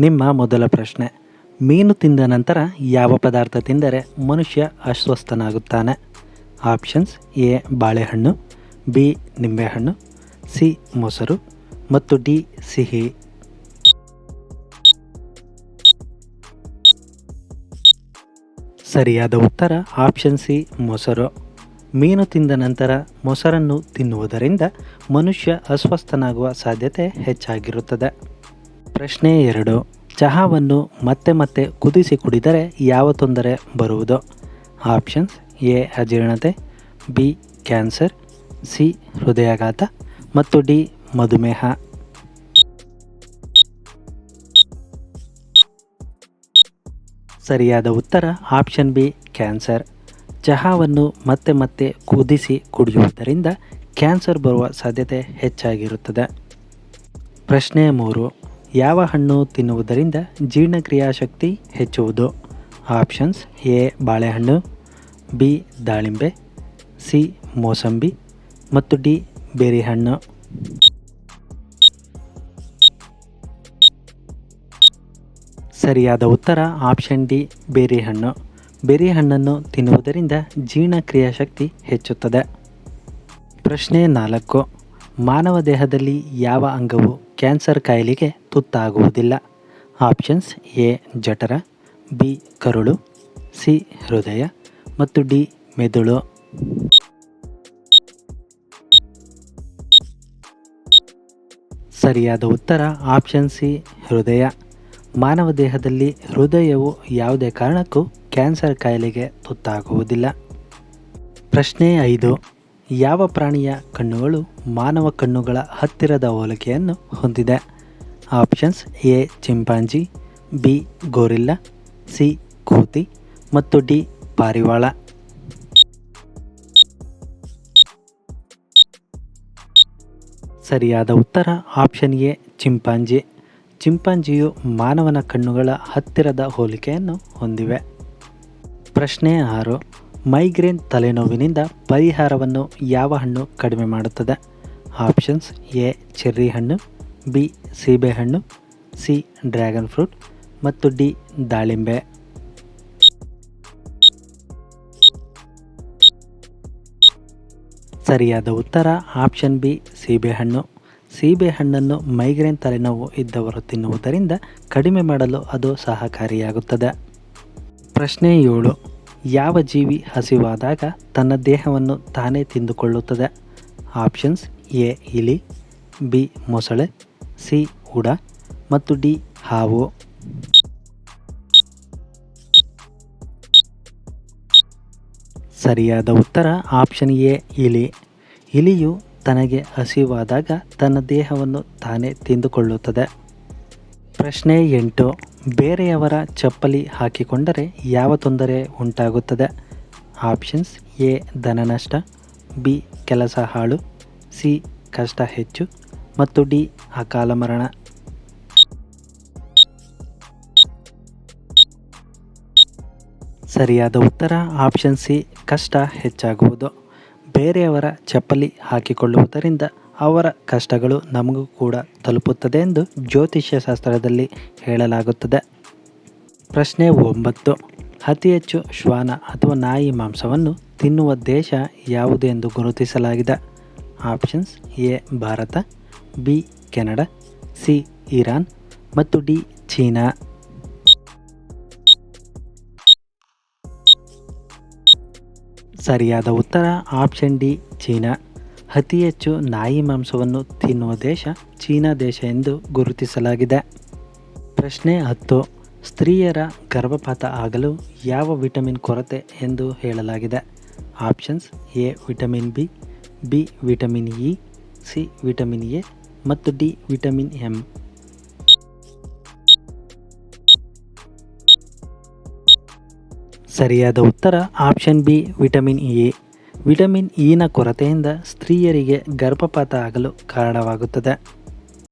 ನಿಮ್ಮ ಮೊದಲ ಪ್ರಶ್ನೆ. ಮೀನು ತಿಂದ ನಂತರ ಯಾವ ಪದಾರ್ಥ ತಿಂದರೆ ಮನುಷ್ಯ ಅಸ್ವಸ್ಥನಾಗುತ್ತಾನೆ? ಆಪ್ಷನ್ಸ್ ಎ, ಬಾಳೆಹಣ್ಣು, ಬಿ, ನಿಂಬೆಹಣ್ಣು, ಸಿ, ಮೊಸರು, ಮತ್ತು ಡಿ, ಸಿಹಿ. ಸರಿಯಾದ ಉತ್ತರ ಆಪ್ಷನ್ ಸಿ, ಮೊಸರು. ಮೀನು ತಿಂದ ನಂತರ ಮೊಸರನ್ನು ತಿನ್ನುವುದರಿಂದ ಮನುಷ್ಯ ಅಸ್ವಸ್ಥನಾಗುವ ಸಾಧ್ಯತೆ ಹೆಚ್ಚಾಗಿರುತ್ತದೆ. ಪ್ರಶ್ನೆ ಎರಡು. ಚಹಾವನ್ನು ಮತ್ತೆ ಮತ್ತೆ ಕುದಿಸಿ ಕುಡಿದರೆ ಯಾವ ತೊಂದರೆ ಬರುವುದು? ಆಪ್ಷನ್ಸ್ ಎ, ಅಜೀರ್ಣತೆ, ಬಿ, ಕ್ಯಾನ್ಸರ್, ಸಿ, ಹೃದಯಾಘಾತ ಮತ್ತು ಡಿ, ಮಧುಮೇಹ. ಸರಿಯಾದ ಉತ್ತರ ಆಪ್ಷನ್ ಬಿ, ಕ್ಯಾನ್ಸರ್. ಚಹಾವನ್ನು ಮತ್ತೆ ಮತ್ತೆ ಕುದಿಸಿ ಕುಡಿಯುವುದರಿಂದ ಕ್ಯಾನ್ಸರ್ ಬರುವ ಸಾಧ್ಯತೆ ಹೆಚ್ಚಾಗಿರುತ್ತದೆ. ಪ್ರಶ್ನೆ ಮೂರು. ಯಾವ ಹಣ್ಣು ತಿನ್ನುವುದರಿಂದ ಜೀರ್ಣಕ್ರಿಯಾ ಶಕ್ತಿ ಹೆಚ್ಚುವುದು? ಆಪ್ಷನ್ಸ್ ಎ, ಬಾಳೆಹಣ್ಣು, ಬಿ, ದಾಳಿಂಬೆ, ಸಿ, ಮೋಸಂಬಿ ಮತ್ತು ಡಿ, ಬೇರಿಹಣ್ಣು. ಸರಿಯಾದ ಉತ್ತರ ಆಪ್ಷನ್ ಡಿ, ಬೇರಿಹಣ್ಣು. ಬೇರಿಹಣ್ಣನ್ನು ತಿನ್ನುವುದರಿಂದ ಜೀರ್ಣಕ್ರಿಯಾ ಶಕ್ತಿ ಹೆಚ್ಚುತ್ತದೆ. ಪ್ರಶ್ನೆ ನಾಲ್ಕು. ಮಾನವ ದೇಹದಲ್ಲಿ ಯಾವ ಅಂಗವು ಕ್ಯಾನ್ಸರ್ ಕಾಯಿಲೆಗೆ ತುತ್ತಾಗುವುದಿಲ್ಲ. ಆಪ್ಷನ್ಸ್ ಎ, ಜಠರ, ಬಿ, ಕರುಳು, ಸಿ, ಹೃದಯ ಮತ್ತು ಡಿ, ಮೆದುಳು. ಸರಿಯಾದ ಉತ್ತರ ಆಪ್ಷನ್ ಸಿ, ಹೃದಯ. ಮಾನವ ದೇಹದಲ್ಲಿ ಹೃದಯವು ಯಾವುದೇ ಕಾರಣಕ್ಕೂ ಕ್ಯಾನ್ಸರ್ ಕಾಯಿಲೆಗೆ ತುತ್ತಾಗುವುದಿಲ್ಲ. ಪ್ರಶ್ನೆ ಐದು, ಯಾವ ಪ್ರಾಣಿಯ ಕಣ್ಣುಗಳು ಮಾನವ ಕಣ್ಣುಗಳ ಹತ್ತಿರದ ಹೋಲಿಕೆಯನ್ನು ಹೊಂದಿದೆ? Options A chimpanzee, B gorilla, C ಕೋತಿ ಮತ್ತು ಡಿ ಪಾರಿವಾಳ. ಸರಿಯಾದ ಉತ್ತರ ಆಪ್ಷನ್ ಎ ಚಿಂಪಾಂಜಿ. ಚಿಂಪಾಂಜಿಯು ಮಾನವನ ಕಣ್ಣುಗಳ ಹತ್ತಿರದ ಹೋಲಿಕೆಯನ್ನು ಹೊಂದಿವೆ. ಪ್ರಶ್ನೆ ಆರು, ಮೈಗ್ರೇನ್ ತಲೆನೋವಿನಿಂದ ಪರಿಹಾರವನ್ನು ಯಾವ ಹಣ್ಣು ಕಡಿಮೆ ಮಾಡುತ್ತದೆ? ಆಪ್ಷನ್ಸ್ ಎ, ಚೆರ್ರಿ ಹಣ್ಣು ಬಿ, ಸೀಬೆಹಣ್ಣು, ಸಿ, ಡ್ರ್ಯಾಗನ್ ಫ್ರೂಟ್ ಮತ್ತು ಡಿ, ದಾಳಿಂಬೆ. ಸರಿಯಾದ ಉತ್ತರ ಆಪ್ಷನ್ ಬಿ, ಸೀಬೆಹಣ್ಣು. ಸೀಬೆಹಣ್ಣನ್ನು ಮೈಗ್ರೇನ್ ತಲೆನೋವು ಇದ್ದವರು ತಿನ್ನುವುದರಿಂದ ಕಡಿಮೆ ಮಾಡಲು ಅದು ಸಹಕಾರಿಯಾಗುತ್ತದೆ. ಪ್ರಶ್ನೆ ಏಳು, ಯಾವ ಜೀವಿ ಹಸಿವಾದಾಗ ತನ್ನ ದೇಹವನ್ನು ತಾನೇ ತಿಂದುಕೊಳ್ಳುತ್ತದೆ? ಆಪ್ಷನ್ಸ್ ಎ, ಇಲಿ, ಬಿ, ಮೊಸಳೆ ಸಿ ಉಡ ಮತ್ತು ಡಿ ಹಾವು. ಸರಿಯಾದ ಉತ್ತರ ಆಪ್ಷನ್ ಎ, ಇಲಿ. ಇಲಿಯು ತನಗೆ ಹಸಿವಾದಾಗ ತನ್ನ ದೇಹವನ್ನು ತಾನೇ ತಿಂದುಕೊಳ್ಳುತ್ತದೆ. ಪ್ರಶ್ನೆ ಎಂಟು, ಬೇರೆಯವರ ಚಪ್ಪಲಿ ಹಾಕಿಕೊಂಡರೆ ಯಾವ ತೊಂದರೆ ಉಂಟಾಗುತ್ತದೆ? ಆಪ್ಷನ್ಸ್ ಎ ಧನನಷ್ಟ ಬಿ, ಕೆಲಸ ಹಾಳು, ಸಿ, ಕಷ್ಟ ಹೆಚ್ಚು ಮತ್ತು ಡಿ ಅಕಾಲ ಮರಣ. ಸರಿಯಾದ ಉತ್ತರ ಆಪ್ಷನ್ ಸಿ ಕಷ್ಟ ಹೆಚ್ಚಾಗುವುದು. ಬೇರೆಯವರ ಚಪ್ಪಲಿ ಹಾಕಿಕೊಳ್ಳುವುದರಿಂದ ಅವರ ಕಷ್ಟಗಳು ನಮಗೂ ಕೂಡ ತಲುಪುತ್ತದೆ ಎಂದು ಜ್ಯೋತಿಷ್ಯ ಶಾಸ್ತ್ರದಲ್ಲಿ ಹೇಳಲಾಗುತ್ತದೆ. ಪ್ರಶ್ನೆ ಒಂಬತ್ತು, ಅತಿ ಹೆಚ್ಚು ಶ್ವಾನ ಅಥವಾ ನಾಯಿ ಮಾಂಸವನ್ನು ತಿನ್ನುವ ದೇಶ ಯಾವುದು ಎಂದು ಗುರುತಿಸಲಾಗಿದೆ? Options A Bharat B Canada, C, Iran ಮತ್ತು ಡಿ, ಚೀನಾ. ಸರಿಯಾದ ಉತ್ತರ ಆಪ್ಷನ್ ಡಿ, ಚೀನಾ. ಅತಿ ಹೆಚ್ಚು ನಾಯಿ ಮಾಂಸವನ್ನು ತಿನ್ನುವ ದೇಶ ಚೀನಾ ದೇಶ ಎಂದು ಗುರುತಿಸಲಾಗಿದೆ. ಪ್ರಶ್ನೆ ಹತ್ತು, ಸ್ತ್ರೀಯರ ಗರ್ಭಪಾತ ಆಗಲು ಯಾವ ವಿಟಮಿನ್ ಕೊರತೆ ಎಂದು ಹೇಳಲಾಗಿದೆ? Options A, vitamin B B, vitamin E, C, vitamin A ಮತ್ತು ಡಿ ವಿಟಮಿನ್ ಎಂ. ಸರಿಯಾದ ಉತ್ತರ option B, vitamin A. Vitamin ಇನ ಕೊರತೆಯಿಂದ ಸ್ತ್ರೀಯರಿಗೆ ಗರ್ಭಪಾತ ಆಗಲು ಕಾರಣವಾಗುತ್ತದೆ.